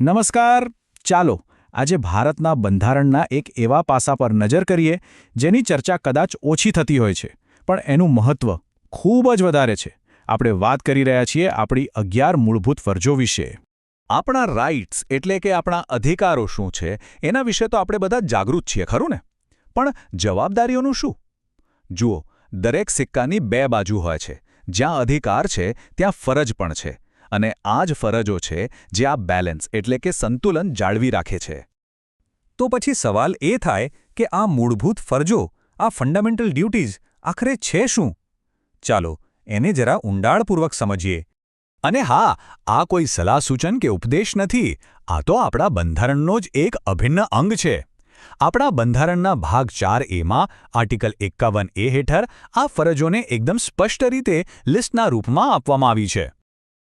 નમસ્કાર. ચાલો આજે ભારતના બંધારણના એક એવા પાસા પર નજર કરીએ જેની ચર્ચા કદાચ ઓછી થતી હોય છે, પણ એનું મહત્વ ખૂબ જ વધારે છે. આપણે વાત કરી રહ્યા છીએ આપણી અગિયાર મૂળભૂત ફરજો વિશે. આપણા રાઇટ્સ એટલે કે આપણા અધિકારો શું છે, એના વિશે તો આપણે બધા જાગૃત છીએ, ખરું ને? પણ જવાબદારીઓનું શું? જુઓ, દરેક સિક્કાની બે બાજુ હોય છે. જ્યાં અધિકાર છે, ત્યાં ફરજ પણ છે. અને આ જ ફરજો છે જે આ બેલેન્સ એટલે કે સંતુલન જાળવી રાખે છે. તો પછી સવાલ એ થાય કે આ મૂળભૂત ફરજો, આ ફંડામેન્ટલ ડ્યુટીઝ આખરે છે શું? ચાલો, એને જરા ઊંડાણપૂર્વક સમજીએ. અને હા, આ કોઈ સલાહ સૂચન કે ઉપદેશ નથી, આ તો આપણા બંધારણનો જ એક અભિન્ન અંગ છે. આપણા બંધારણના ભાગ ચાર એમાં આર્ટિકલ એકાવન એ હેઠળ આ ફરજોને એકદમ સ્પષ્ટ રીતે લિસ્ટના રૂપમાં આપવામાં આવી છે.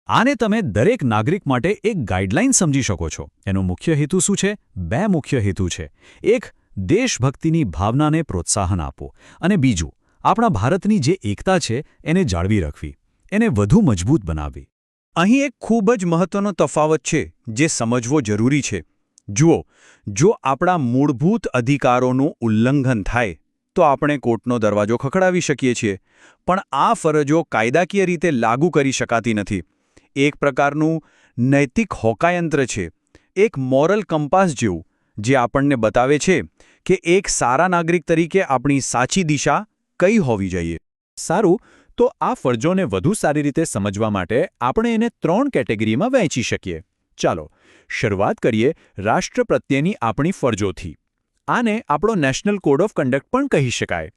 આને તમે દરેક નાગરિક માટે એક ગાઈડલાઇન સમજી શકો છો. એનો મુખ્ય હેતુ શું છે? બે મુખ્ય હેતુ છે. એક, દેશભક્તિની ભાવનાને પ્રોત્સાહન આપવું. અને બીજું, આપણા ભારતની જે એકતા છે, એને જાળવી રાખવી. એને વધુ મજબૂત બનાવવી. અહીં એક ખૂબ જ મહત્વનો તફાવત છે, જે સમજવો જરૂરી છે. જુઓ, જો આપણા મૂળભૂત અધિકારોનું ઉલ્લંઘન થાય, તો આપણે કોર્ટનો દરવાજો ખખડાવી શકીએ છીએ. પણ આ ફરજો કાયદાકીય રીતે લાગુ કરી શકાતી નથી. એક પ્રકારનું નૈતિક હોકાયંત્ર છે, એક મોરલ કંપાસ જેવું, જે આપણને બતાવે છે કે એક સારા નાગરિક તરીકે આપણી સાચી દિશા કઈ હોવી જોઈએ. સારું, તો આ ફરજોને વધુ સારી રીતે સમજવા માટે આપણે એને ત્રણ કેટેગરીમાં વહેંચી શકીએ. ચાલો, શરૂઆત કરીએ રાષ્ટ્ર પ્રત્યેની આપણી ફરજોથી. આને આપણો નેશનલ કોડ ઓફ કન્ડક્ટ પણ કહી શકાય.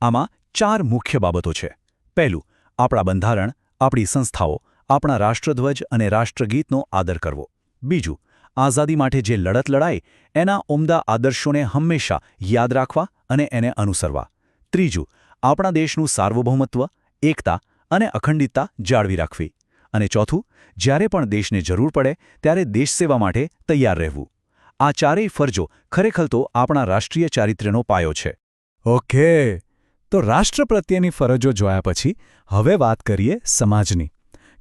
આમાં ચાર મુખ્ય બાબતો છે. પહેલું, આપણા બંધારણ, આપણી સંસ્થાઓ. આપણા રાષ્ટ્રધ્વજ અને રાષ્ટ્રગીતનો આદર કરવો. બીજું, આઝાદી માટે જે લડત લડાઈ, એના ઉમદા આદર્શોને હંમેશા યાદ રાખવા અને એને અનુસરવા. ત્રીજું, આપણા દેશનું સાર્વભૌમત્વ, એકતા અને અખંડિતતા જાળવી રાખવી. અને ચોથું, જ્યારે પણ દેશને જરૂર પડે, ત્યારે દેશસેવા માટે તૈયાર રહેવું. આ ચારેય ફરજો ખરેખર તો આપણા રાષ્ટ્રીય ચારિત્ર્યનો પાયો છે. ઓકે, તો રાષ્ટ્ર પ્રત્યેની ફરજો જોયા પછી હવે વાત કરીએ સમાજની.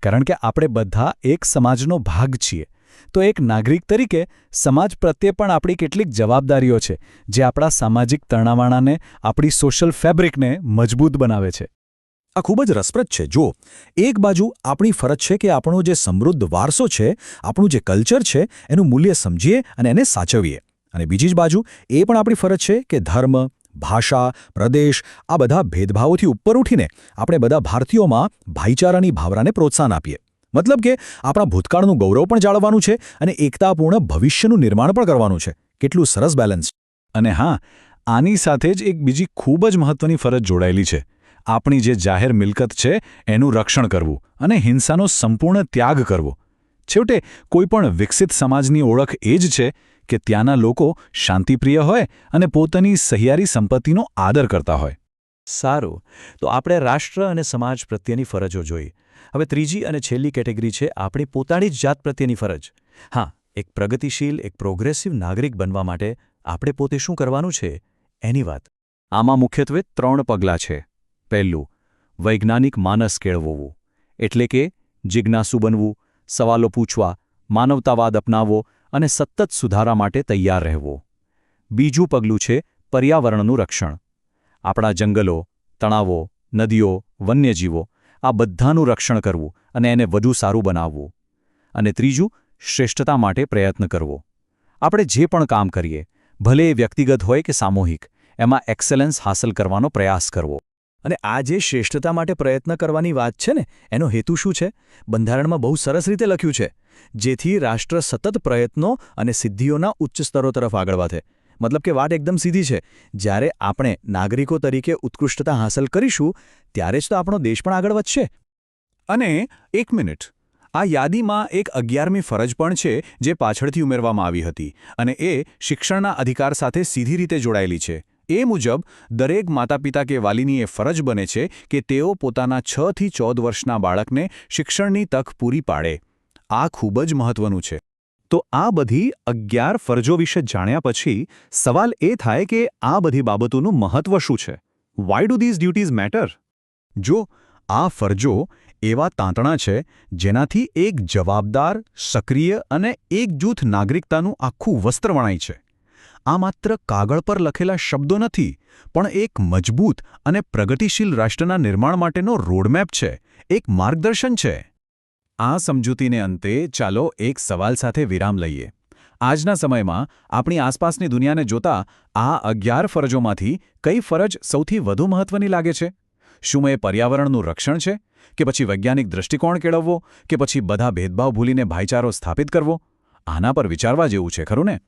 કારણ કે આપણે બધા એક સમાજનો ભાગ છીએ. તો એક નાગરિક તરીકે સમાજ પ્રત્યે પણ આપણી કેટલીક જવાબદારીઓ છે, જે આપણા સામાજિક તણાવાણાને, આપણી સોશિયલ ફેબ્રિકને મજબૂત બનાવે છે. આ ખૂબ જ રસપ્રદ છે. જો એક બાજુ આપણી ફરજ છે કે આપણો જે સમૃદ્ધ વારસો છે, આપણું જે કલ્ચર છે, એનું મૂલ્ય સમજીએ અને એને સાચવીએ. અને બીજી જ બાજુ, એ પણ આપણી ફરજ છે કે ધર્મ ભાષા, પ્રદેશ, આ બધા ભેદભાવોથી ઉપર ઉઠીને આપણે બધા ભારતીયોમાં ભાઈચારાની ભાવનાને પ્રોત્સાહન આપીએ. મતલબ કે આપણા ભૂતકાળનું ગૌરવ પણ જાળવવાનું છે અને એકતાપૂર્ણ ભવિષ્યનું નિર્માણ પણ કરવાનું છે. કેટલું સરસ બેલેન્સ અને હા, આની સાથે જ એક બીજી ખૂબ જ મહત્વની ફરજ જોડાયેલી છે. આપણી જે જાહેર મિલકત છે, એનું રક્ષણ કરવું અને હિંસાનો સંપૂર્ણ ત્યાગ કરવો. છેવટે કોઈપણ વિકસિત સમાજની ઓળખ એ જ છે કે ત્યાંના લોકો શાંતિપ્રિય હોય અને પોતાની સહિયારી સંપત્તિનો આદર કરતા હોય. સારું. તો આપણે રાષ્ટ્ર અને સમાજ પ્રત્યેની ફરજો જોઈ. હવે ત્રીજી અને છેલ્લી કેટેગરી છે આપણી પોતાની જ જાત પ્રત્યેની ફરજ. હા, એક પ્રગતિશીલ, એક પ્રોગ્રેસિવ નાગરિક બનવા માટે આપણે પોતે શું કરવાનું છે? એની વાત. આમાં મુખ્યત્વે ત્રણ પગલાં છે. પહેલું, વૈજ્ઞાનિક માનસ કેળવવું. એટલે કે જિજ્ઞાસુ બનવું, સવાલો પૂછવા, માનવતાવાદ અપનાવવો અને સતત સુધારા માટે તૈયાર રહેવો. બીજું પગલું છે પર્યાવરણનું રક્ષણ. આપણા જંગલો તણાવો નદીઓ, વન્યજીવો, આ બધાનું રક્ષણ કરવું અને એને વધુ સારું બનાવવું. અને ત્રીજું, શ્રેષ્ઠતા માટે પ્રયત્ન કરવો. આપણે જે પણ કામ કરીએ, ભલે એ વ્યક્તિગત હોય કે સામૂહિક, એમાં એક્સેલન્સ હાંસલ કરવાનો પ્રયાસ કરવો. અને આ જે શ્રેષ્ઠતા માટે પ્રયત્ન કરવાની વાત છે ને, એનો હેતુ શું છે? બંધારણમાં બહુ સરસ રીતે લખ્યું છે, જેથી રાષ્ટ્ર સતત પ્રયત્નો અને સિદ્ધિઓના ઉચ્ચ સ્તરો તરફ આગળ વધે. મતલબ કે વાત એકદમ સીધી છે, જ્યારે આપણે નાગરિકો તરીકે ઉત્કૃષ્ટતા હાંસલ કરીશું, ત્યારે જ તો આપણો દેશ પણ આગળ વધશે. અને એક મિનિટ, આ યાદીમાં એક અગિયારમી ફરજ પણ છે, જે પાછળથી ઉમેરવામાં આવી હતી, અને એ શિક્ષણના અધિકાર સાથે સીધી રીતે જોડાયેલી છે. એ મુજબ, દરેક માતાપિતા કે વાલીની એ ફરજ બને છે કે તેઓ પોતાના છ થી ચૌદ વર્ષના બાળકને શિક્ષણની તક પૂરી પાડે. આ ખૂબ જ મહત્વનું છે. તો આ બધી અગિયાર ફરજો વિશે જાણ્યા પછી, સવાલ એ થાય કે આ બધી બાબતોનું મહત્વ શું છે? Why do these duties matter જો આ ફરજો એવા તાંતણા છે, જેનાથી એક જવાબદાર, સક્રિય અને એકજૂથ નાગરિકતાનું આખું વસ્ત્ર વણાય છે. આ માત્ર કાગળ પર લખેલા શબ્દો નથી, પણ એક મજબૂત અને પ્રગતિશીલ રાષ્ટ્રના નિર્માણ માટેનો રોડમેપ છે, એક માર્ગદર્શન છે. આ સમજૂતીને અંતે ચાલો એક સવાલ સાથે વિરામ લઈએ. આજના સમયમાં આપણી આસપાસની દુનિયાને જોતા આ અગિયાર ફરજોમાંથી કઈ ફરજ સૌથી વધુ મહત્વની લાગે છે? શું એ પર્યાવરણનું રક્ષણ છે? કે પછી વૈજ્ઞાનિક દૃષ્ટિકોણ કેળવવો? કે પછી બધા ભેદભાવ ભૂલીને ભાઈચારો સ્થાપિત કરવો? આના પર વિચારવા જેવું છે, ખરું ને?